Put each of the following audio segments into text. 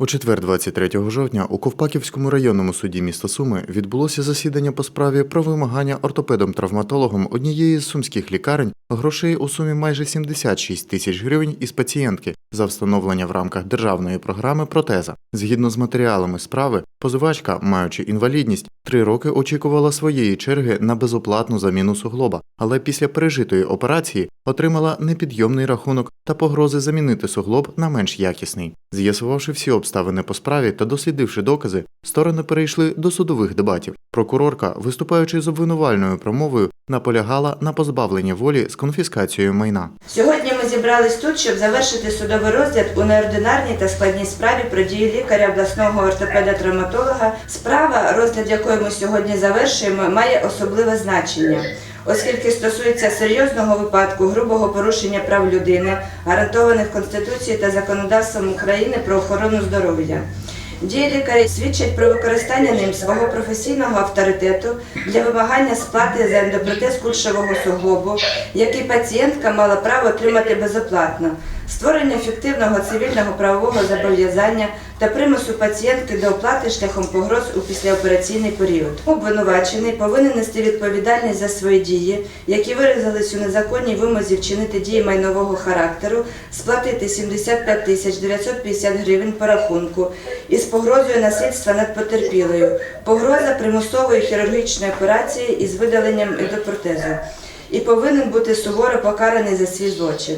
У четвер, 23 жовтня, у Ковпаківському районному суді міста Суми відбулося засідання по справі про вимагання ортопедом-травматологом однієї з сумських лікарень грошей у сумі майже 76 тисяч гривень із пацієнтки за встановлення в рамках державної програми протеза. Згідно з матеріалами справи, позивачка, маючи інвалідність, три роки очікувала своєї черги на безоплатну заміну суглоба, але після пережитої операції отримала непідйомний рахунок та погрози замінити суглоб на менш якісний. З'ясувавши всі обставини по справі та дослідивши докази, сторони перейшли до судових дебатів. Прокурорка, виступаючи з обвинувальною промовою, наполягала на позбавленні волі з конфіскацією майна. Сьогодні зібрались тут, щоб завершити судовий розгляд у неординарній та складній справі про дії лікаря обласного ортопеда-травматолога. Справа, розгляд якої ми сьогодні завершуємо, має особливе значення, оскільки стосується серйозного випадку грубого порушення прав людини, гарантованих Конституцією та законодавством України про охорону здоров'я. Дії лікаря свідчать про використання ним свого професійного авторитету для вимагання сплати за ендопротез кульшового суглобу, який пацієнтка мала право отримати безоплатно, створення фіктивного цивільного правового зобов'язання та примусу пацієнтки до оплати шляхом погроз у післяопераційний період. Обвинувачений повинен нести відповідальність за свої дії, які виразились у незаконній вимозі вчинити дії майнового характеру, сплатити 75 тисяч 950 гривень по рахунку із погрозою насильства над потерпілою, погроза примусової хірургічної операції із видаленням ендопротезу і повинен бути суворо покараний за свій злочин.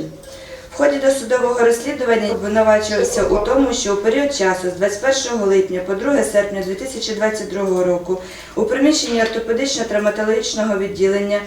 В ході досудового розслідування обвинувачувався у тому, що у період часу з 21 липня по 2 серпня 2022 року у приміщенні ортопедично-травматологічного відділення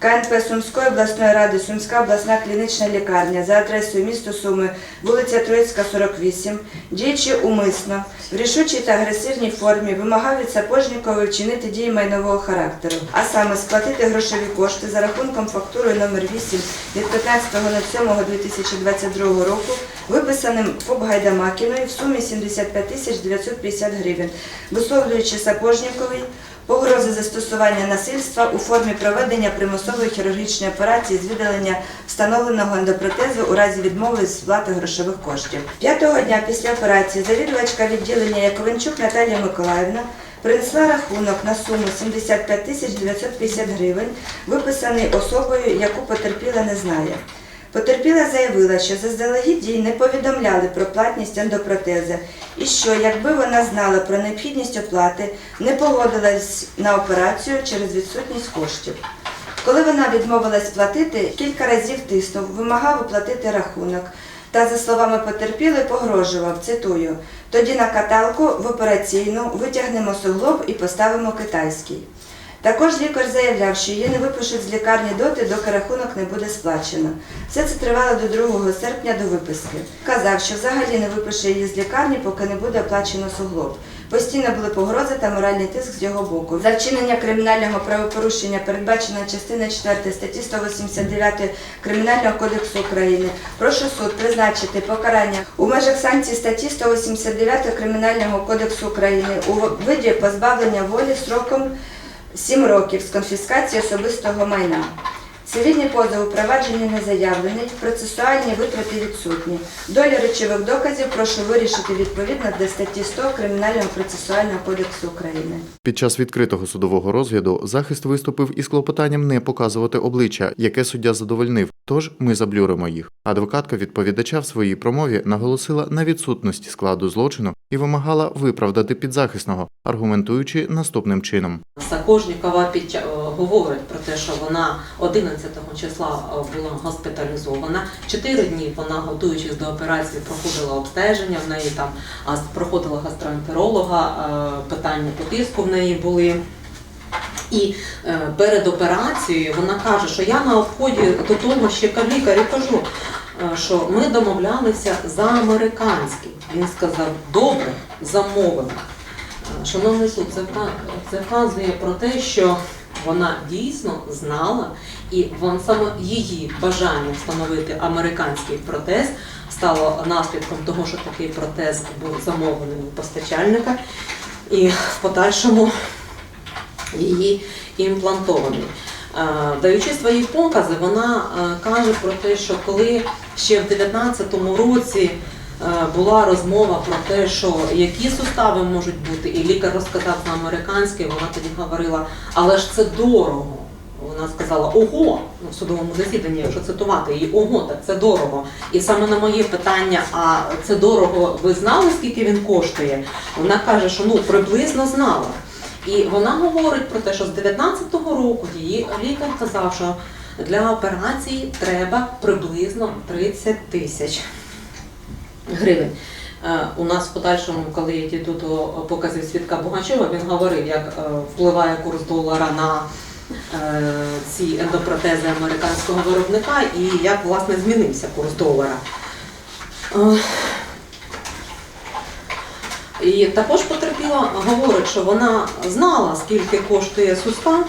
КНП Сумської обласної ради Сумська обласна клінічна лікарня за адресою місто Суми, вулиця Троїцька, 48, діючи умисно, в рішучій та агресивній формі вимагав від Сапожнікової вчинити дії майнового характеру, а саме сплатити грошові кошти за рахунком фактурою номер 8 від 15.07.2022 року, виписаним ФОП Гайдамакіною в сумі 75 тисяч 950 гривень, висловлюючи Сапожніковій погрози застосування насильства у формі проведення примусової хірургічної операції з видалення встановленого ендопротезу у разі відмови з сплати грошових коштів. П'ятого дня після операції завідувачка відділення Яковенчук Наталія Миколаївна принесла рахунок на суму 75 тисяч 950 гривень, виписаний особою, яку потерпіла не знає. Потерпіла заявила, що заздалегідь їй не повідомляли про платність ендопротези і що, якби вона знала про необхідність оплати, не погодилась на операцію через відсутність коштів. Коли вона відмовилась платити, кілька разів тиснув, вимагав оплатити рахунок та, за словами потерпілої, погрожував, цитую, тоді на каталку в операційну витягнемо суглоб і поставимо китайський. Також лікар заявляв, що її не випишуть з лікарні доти, доки рахунок не буде сплачено. Все це тривало до 2 серпня до виписки. Казав, що взагалі не випише її з лікарні, поки не буде оплачено суглоб. Постійно були погрози та моральний тиск з його боку. За вчинення кримінального правопорушення передбачено частина 4 статті 189 Кримінального кодексу України. Прошу суд призначити покарання у межах санкцій статті 189 Кримінального кодексу України у виді позбавлення волі строком 7 років з конфіскації особистого майна. Цивільний позов у провадженні не заявлений, процесуальні витрати відсутні. Доля речових доказів прошу вирішити відповідно до статті 100 Кримінального процесуального кодексу України. Під час відкритого судового розгляду захист виступив із клопотанням не показувати обличчя, яке суддя задовольнив. Тож ми заблюримо їх. Адвокатка відповідача в своїй промові наголосила на відсутності складу злочину і вимагала виправдати підзахисного, аргументуючи наступним чином. Ча- е, говорить про те, що вона 11 числа е, була госпіталізована. Чотири дні вона, готуючись до операції, проходила обстеження. В неї там проходила гастроентеролога, е, питання по тиску в неї були. І перед операцією вона каже, що я на обході до того ще лікарю кажу, що ми домовлялися за американський. Він сказав, добре, замовимо. Шановний суд, це, вказує про те, що вона дійсно знала, і вон саме її бажання встановити американський протез стало наслідком того, що такий протез був замовлений у постачальника, і в подальшому її імплантований. Е, Даючи свої покази, вона е, каже про те, що коли ще в 19-му році була розмова про те, що які сустави можуть бути, і лікар розказав на американській, вона тоді говорила, але ж це дорого. Вона сказала ого ну, в судовому засіданні, якщо цитувати її, ого, так це дорого. І саме на моє питання, а це дорого, ви знали, скільки він коштує? Вона каже, що ну приблизно знала. І вона говорить про те, що з 19-го року її лікар казав, що для операції треба приблизно 30 тисяч гривень. Е, У нас в подальшому, коли я дійду до показів свідка Бугачова, він говорив, як е, впливає курс долара на е, ці ендопротези американського виробника і як власне змінився курс долара. І також потерпіла говорить, що вона знала, скільки коштує сустав.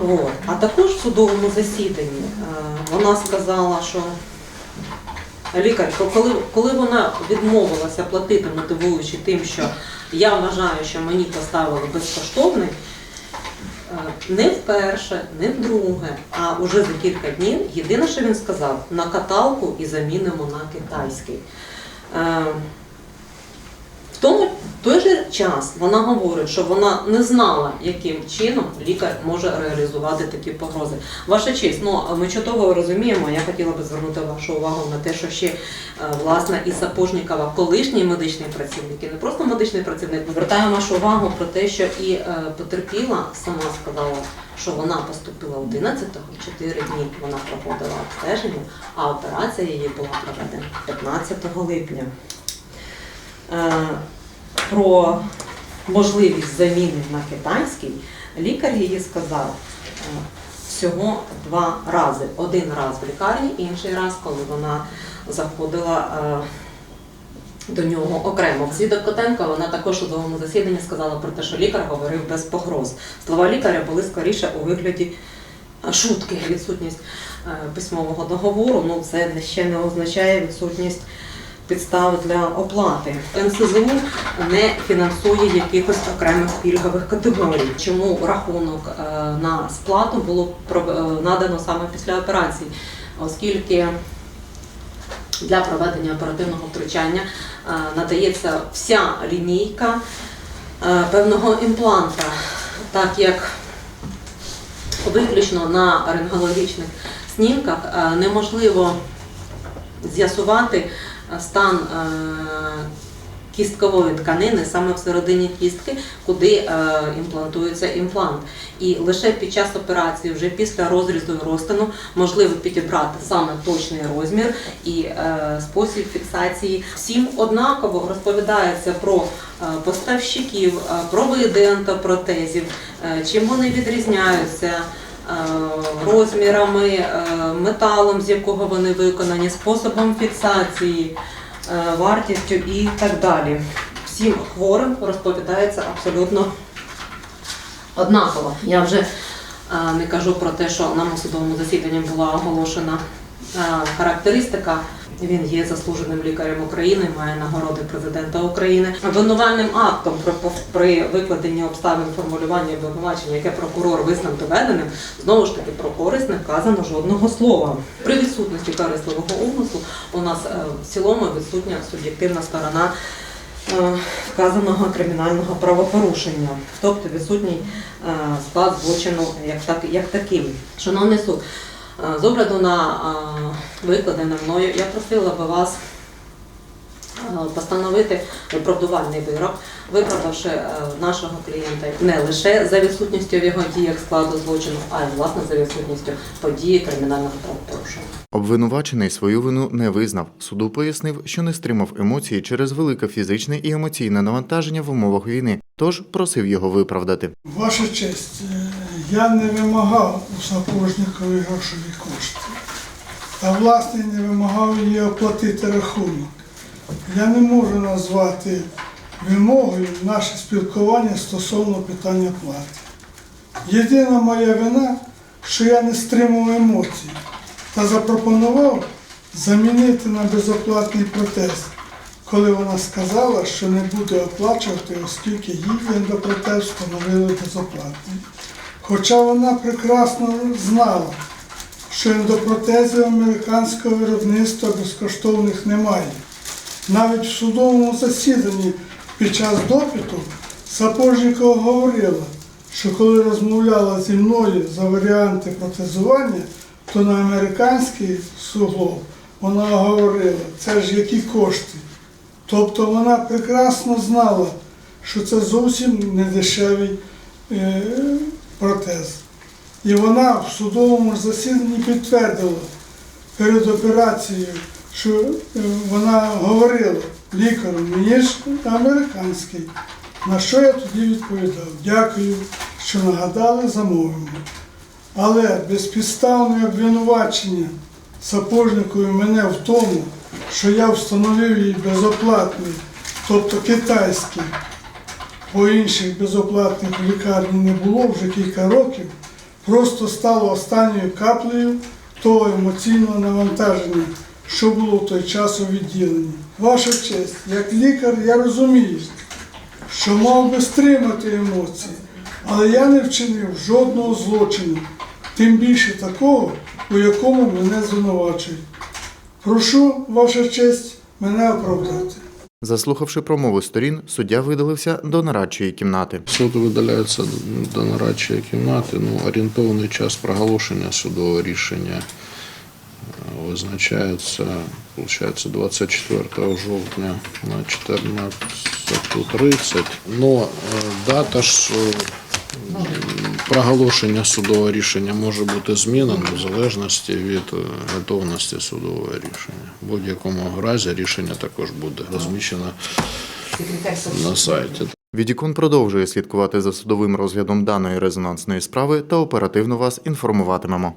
От. А також в судовому засіданні вона сказала, що лікар, коли, коли вона відмовилася платити, мотивуючи тим, що я вважаю, що мені поставили безкоштовний, е, не вперше, не вдруге, а вже за кілька днів єдине, що він сказав, на каталку і замінимо на китайський. Е, В тому той же час вона говорить, що вона не знала, яким чином лікар може реалізувати такі погрози. Ваша честь, ну ми чудово розуміємо. Я хотіла би звернути вашу увагу на те, що ще е, власне і Сапожнікова, колишній медичний працівник, і не просто медичний працівник. Звертаю вашу увагу про те, що і е, потерпіла сама сказала, що вона поступила 11-го, 4 дні вона проходила обстеження, а операція її була проведена 15 липня. Про можливість заміни на китайський, лікар її сказав е, всього два рази. Один раз в лікарні, інший раз, коли вона заходила е, до нього окремо. Свідок Котенко вона також у судовому засіданні сказала про те, що лікар говорив без погроз. Слова лікаря були скоріше у вигляді е, шутки. Відсутність письмового договору. Ну це ще не означає відсутність підстав для оплати. НСЗУ не фінансує якихось окремих пільгових категорій. Чому рахунок е, на сплату було е, надано саме після операції? Оскільки для проведення оперативного втручання е, надається вся лінійка певного імпланта, так як виключно на рентгенологічних снімках неможливо з'ясувати стан е, кісткової тканини саме всередині кістки, куди е, імплантується імплант. І лише під час операції, вже після розрізу розтину, можливо підібрати саме точний розмір і е, спосіб фіксації. Всім однаково розповідається про е, поставщиків, е, про види ентопротезів, е, чим вони відрізняються. Е, Розмірами, е, металом, з якого вони виконані, способом фіксації, е, вартістю і так далі. Всім хворим розповідається абсолютно однаково. Я вже не кажу про те, що нам у судовому засіданні була оголошена характеристика. Він є заслуженим лікарем України, має нагороди президента України. Винувальним актом при, пов- при викладенні обставин формулювання обвинувачення, яке прокурор визнав доведеним, знову ж таки про користь не вказано жодного слова. При відсутності корисливого умислу у нас е, в цілому відсутня суб'єктивна сторона е, вказаного кримінального правопорушення, тобто відсутній е, склад злочину як, так, як таким. Шановний суд, з огляду на викладене мною, я просила би вас постановити виправдувальний вирок, виправдавши е, нашого клієнта не лише за відсутністю в його діях складу злочину, а й власне за відсутністю події кримінального правопорушення. Обвинувачений свою вину не визнав. Суду пояснив, що не стримав емоції через велике фізичне і емоційне навантаження в умовах війни, тож просив його виправдати. Ваша честь, е, я не вимагав у сапожникові грошові кошти, а власне не вимагав її оплатити рахунок. Я не можу назвати вимогою наше спілкування стосовно питання плати. Єдина моя вина, що я не стримав емоцій та запропонував замінити на безоплатний протез, коли вона сказала, що не буде оплачувати, оскільки їй ендопротез встановили безоплатний. Хоча вона прекрасно знала, що ендопротезів американського виробництва безкоштовних немає. Навіть в судовому засіданні під час допиту Сапожникова говорила, що коли розмовляла зі мною за варіанти протезування, то на американський суглоб вона говорила, це ж які кошти. Тобто вона прекрасно знала, що це зовсім не дешевий е, протез. І вона в судовому засіданні підтвердила перед операцією, що е, вона говорила лікарю, мені ж американський. На що я тоді відповідав? Дякую, що нагадали, замовимо. Але безпідставне обвинувачення сапожникові мене в тому, що я встановив їй безоплатний, тобто китайський, бо інших безоплатних лікарні не було вже кілька років, просто стало останньою каплею того емоційного навантаження, що було в той час у відділенні. Ваша честь, як лікар, я розумію, що мав би стримати емоції, але я не вчинив жодного злочину, тим більше такого, у якому мене звинувачують. Прошу, ваша честь, мене оправдати. Заслухавши промови сторін, суддя видалився до нарадчої кімнати. Суд видаляється до нарадчої кімнати. Ну, орієнтовний час проголошення судового рішення е, визначається, виходить, 24 жовтня на 14.30. Но е, дата ж е, проголошення судового рішення може бути змінено в залежності від е, готовності судового рішення. В будь-якому разі рішення також буде розміщено на сайті. Відікон продовжує слідкувати за судовим розглядом даної резонансної справи та оперативно вас інформуватимемо.